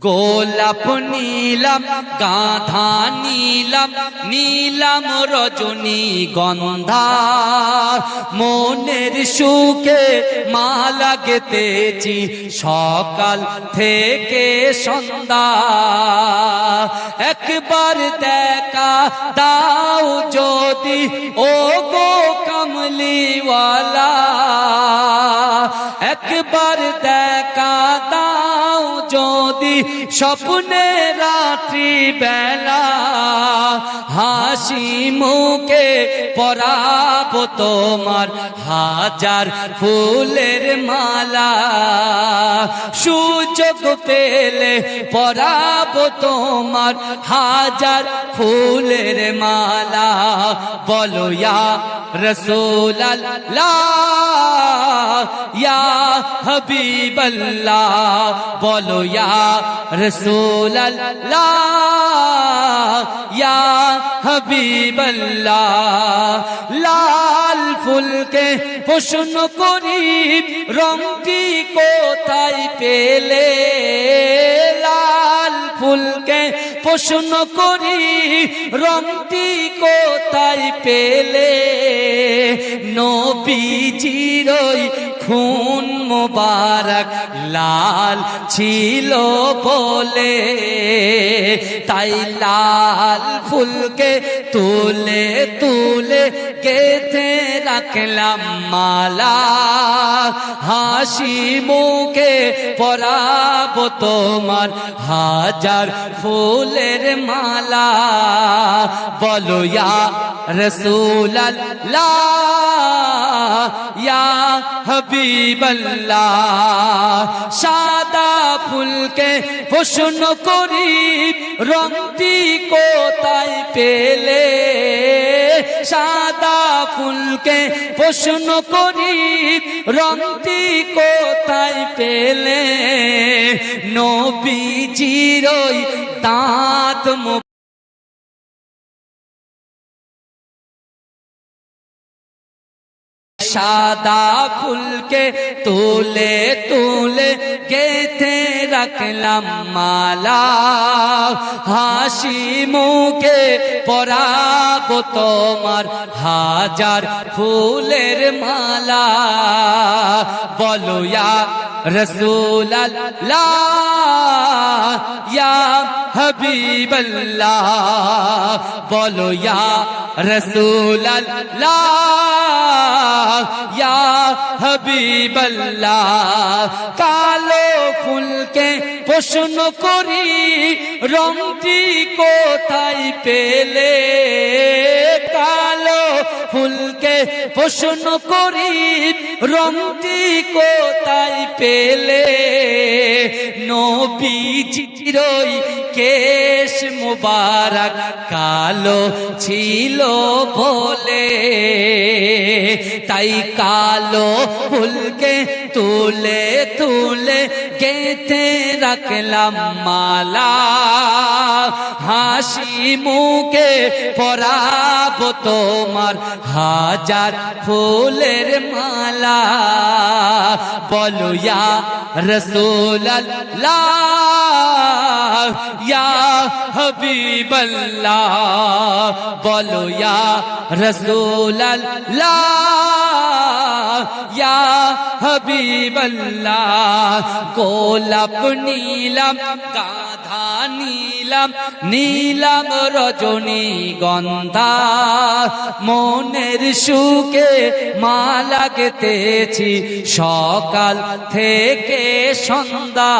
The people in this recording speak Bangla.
গোলাপ নীলাম, গাধা নীলাম নীলাম রজনী গন্ধা। মনের সুখে মালা গেতেছি সকাল থেকে সন্ধ্যা। একবার দেখা দাও যদি ও গো কমলিওয়ালা। একবার দেখা স্বপ্নে রাত্রি বেলা হাসি মুখে পরাবো তোমার হাজার ফুলের মালা। সুযোগ পেলে পরাবো তোমার হাজার ফুলের মালা। বলো ইয়া রসুল ইয়া হাবিবাল্লাহ, বলো ইয়া রসুল ইয়া হাবিবাল্লাহ, লাল ফুলকে প্রশ্ন করি, রংটি কোথায় পেলে? লাল ফুলকে প্রশ্ন করি, রংটি কোথায় পেলে? নবীজিরই খুন মোবারক লাল ছিল বলে। তাই লাল ফুলকে তুলে তুলে গেথে রাখলাম মালা। হাসি মুখে পরাবো তোমার হাজার ফুলের মালা। বলো, ইয়া রসুল ইয়া হাবিবাল্লাহ। সাদা ফুলকে প্রশ্ন করি, রংটি কোথায় পেলে? সাদা ফুলকে প্রশ্ন করি, রংটি কোথায় পেলে? নবীজিরই দাঁত মো সাদা ফুলকে তুলে তুলে গেথে রাখলাম মালা হাসি মুখে পরাবো তোমার হাজার ফুলের মালা বলো ইয়া রসুল ইয়া হাবিবাল্লাহ বলো ইয়া রসুল ইয়া হাবিবাল্লাহ, কালো ফুলকে প্রশ্ন করি, রংটি কোথায় পেলে? কালো ফুলকে প্রশ্ন করি, রংটি কোথায় পেলে? নবীজিরই কেশ মুবারক কালো ছিল বলে, তাই কালো ফুলকে তুলে তুলে গেথে রাখলাম মালা। হাসি মুখে পরাবো তোমার হাজার ফুলের মালা। বলো, ইয়া রসুল ইয়া হাবিবাল্লাহ। বলো ইয়া হাবিবাল্লাহ, গোলাপ নীলাম, গাধা নীলম, নীলাম রজনী গন্ধা, মনের সুখে মালা গেতেছি সকাল থেকে সন্ধ্যা